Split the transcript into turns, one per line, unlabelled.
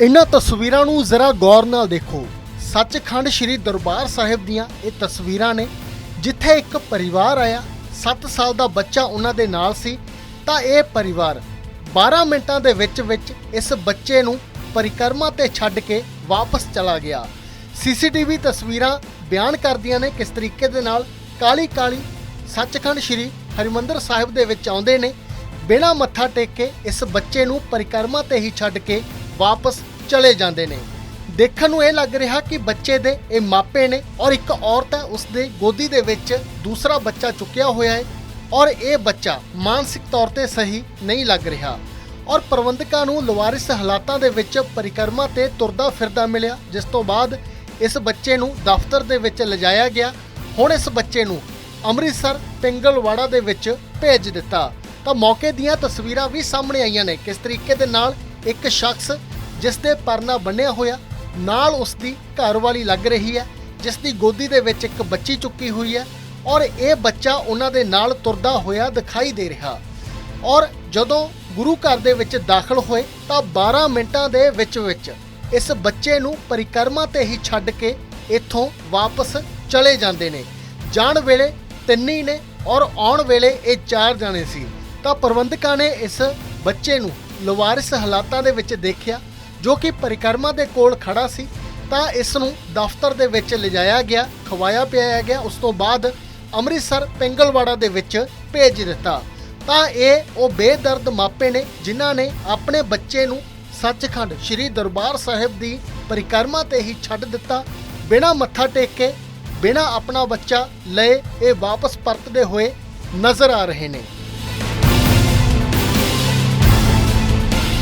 ਇਹਨਾਂ ਤਸਵੀਰਾਂ ਨੂੰ ਜ਼ਰਾ ਗੌਰ ਨਾਲ ਦੇਖੋ। ਸੱਚਖੰਡ ਸ੍ਰੀ ਦਰਬਾਰ ਸਾਹਿਬ ਦੀਆਂ ਇਹ ਤਸਵੀਰਾਂ ਨੇ, ਜਿੱਥੇ ਇੱਕ ਪਰਿਵਾਰ ਆਇਆ 7 ਸਾਲ ਦਾ ਬੱਚਾ ਉਹਨਾਂ ਦੇ ਨਾਲ ਸੀ, ਤਾਂ ਇਹ ਪਰਿਵਾਰ 12 ਮਿੰਟਾਂ ਦੇ ਵਿੱਚ ਵਿੱਚ ਇਸ ਬੱਚੇ ਨੂੰ ਪਰਿਕਰਮਾ ਤੇ ਛੱਡ ਕੇ ਵਾਪਸ ਚਲਾ ਗਿਆ। ਸੀਸੀਟੀਵੀ ਤਸਵੀਰਾਂ ਬਿਆਨ ਕਰਦੀਆਂ ਨੇ ਕਿਸ ਤਰੀਕੇ ਦੇ ਨਾਲ ਕਾਲੀ ਕਾਲੀ ਸੱਚਖੰਡ ਸ੍ਰੀ ਹਰਿਮੰਦਰ ਸਾਹਿਬ ਦੇ ਵਿੱਚ ਆਉਂਦੇ ਨੇ, ਬਿਨਾਂ ਮੱਥਾ ਟੇਕ ਕੇ ਇਸ ਬੱਚੇ ਨੂੰ ਪਰਿਕਰਮਾ ਤੇ ਹੀ ਛੱਡ ਕੇ ਵਾਪਸ ਚਲੇ ਜਾਂਦੇ ਨੇ। ਦੇਖਣ ਨੂੰ ਇਹ ਲੱਗ ਰਿਹਾ ਕਿ ਬੱਚੇ ਦੇ ਇਹ ਮਾਪੇ ਨੇ ਔਰ ਇੱਕ ਔਰਤ ਹੈ ਉਸ ਦੇ ਗੋਦੀ ਦੇ ਵਿੱਚ ਦੂਸਰਾ ਬੱਚਾ ਚੁੱਕਿਆ ਹੋਇਆ ਹੈ ਔਰ ਇਹ ਬੱਚਾ ਮਾਨਸਿਕ ਤੌਰ ਤੇ ਸਹੀ ਨਹੀਂ ਲੱਗ ਰਿਹਾ ਔਰ ਪ੍ਰਬੰਧਕਾਂ ਨੂੰ ਲਵਾਰਿਸ ਹਾਲਾਤਾਂ ਦੇ ਵਿੱਚ ਪਰਿਕਰਮਾ ਤੇ ਤੁਰਦਾ ਫਿਰਦਾ ਮਿਲਿਆ, ਜਿਸ ਤੋਂ ਬਾਅਦ ਇਸ ਬੱਚੇ ਨੂੰ ਦਫ਼ਤਰ ਦੇ ਵਿੱਚ ਲਿਜਾਇਆ ਗਿਆ। ਹੁਣ ਇਸ ਬੱਚੇ ਨੂੰ ਅੰਮ੍ਰਿਤਸਰ ਪਿੰਗਲਵਾੜਾ ਦੇ ਵਿੱਚ ਭੇਜ ਦਿੱਤਾ। ਤਾਂ ਮੌਕੇ ਦੀਆਂ ਤਸਵੀਰਾਂ ਵੀ ਸਾਹਮਣੇ ਆਈਆਂ ਨੇ। ਕਿਸ ਤਰੀਕੇ ਦੇ ਨਾਲ ਇੱਕ ਸ਼ਖਸ ਜਿਸ ਦੇ ਪਰਨਾ ਬੰਨਿਆ ਹੋਇਆ, ਨਾਲ ਉਸ ਦੀ ਘਰਵਾਲੀ ਲੱਗ ਰਹੀ ਹੈ, ਜਿਸ ਦੀ ਗੋਦੀ ਦੇ ਵਿੱਚ ਇੱਕ ਬੱਚੀ ਚੁੱਕੀ ਹੋਈ ਹੈ ਔਰ ਇਹ ਬੱਚਾ ਉਹਨਾਂ ਦੇ ਨਾਲ ਤੁਰਦਾ ਹੋਇਆ ਦਿਖਾਈ ਦੇ ਰਿਹਾ। ਔਰ ਜਦੋਂ ਗੁਰੂ ਘਰ ਦੇ ਵਿੱਚ ਦਾਖਲ ਹੋਏ ਤਾਂ 12 ਮਿੰਟਾਂ ਦੇ ਵਿੱਚ ਵਿੱਚ ਇਸ ਬੱਚੇ ਨੂੰ ਪਰਿਕਰਮਾ ਤੇ ਹੀ ਛੱਡ ਕੇ ਇੱਥੋਂ ਵਾਪਸ ਚਲੇ ਜਾਂਦੇ ਨੇ। ਜਾਣ ਵੇਲੇ ਤਿੰਨ ਹੀ ਨੇ ਔਰ ਆਉਣ ਵੇਲੇ ਇਹ ਚਾਰ ਜਾਣੇ ਸੀ। ਤਾਂ ਪ੍ਰਬੰਧਕਾਂ ਨੇ ਇਸ ਬੱਚੇ ਨੂੰ ਲਵਾਰਿਸ ਹਾਲਾਤਾਂ ਦੇ ਵਿੱਚ ਦੇਖਿਆ ਜੋ ਕਿ ਪਰਿਕਰਮਾ ਦੇ ਕੋਲ ਖੜਾ ਸੀ, ਤਾਂ ਇਸ ਨੂੰ ਦਫ਼ਤਰ ਦੇ ਵਿੱਚ ਲਿਜਾਇਆ ਗਿਆ, ਖਵਾਇਆ ਪਿਆਇਆ ਗਿਆ, ਉਸ ਤੋਂ ਬਾਅਦ ਅੰਮ੍ਰਿਤਸਰ ਪਿੰਗਲਵਾੜਾ ਦੇ ਵਿੱਚ ਭੇਜ ਦਿੱਤਾ। ਤਾਂ ਇਹ ਉਹ ਬੇਦਰਦ ਮਾਪੇ ਨੇ ਜਿਨ੍ਹਾਂ ਨੇ ਆਪਣੇ ਬੱਚੇ ਨੂੰ ਸੱਚਖੰਡ ਸ੍ਰੀ ਦਰਬਾਰ ਸਾਹਿਬ ਦੀ ਪਰਿਕਰਮਾ ਤੇ ਹੀ ਛੱਡ ਦਿੱਤਾ, ਬਿਨਾਂ ਮੱਥਾ ਟੇਕ ਕੇ, ਬਿਨਾਂ ਆਪਣਾ ਬੱਚਾ ਲਏ ਇਹ ਵਾਪਸ ਪਰਤਦੇ ਹੋਏ ਨਜ਼ਰ ਆ ਰਹੇ ਨੇ।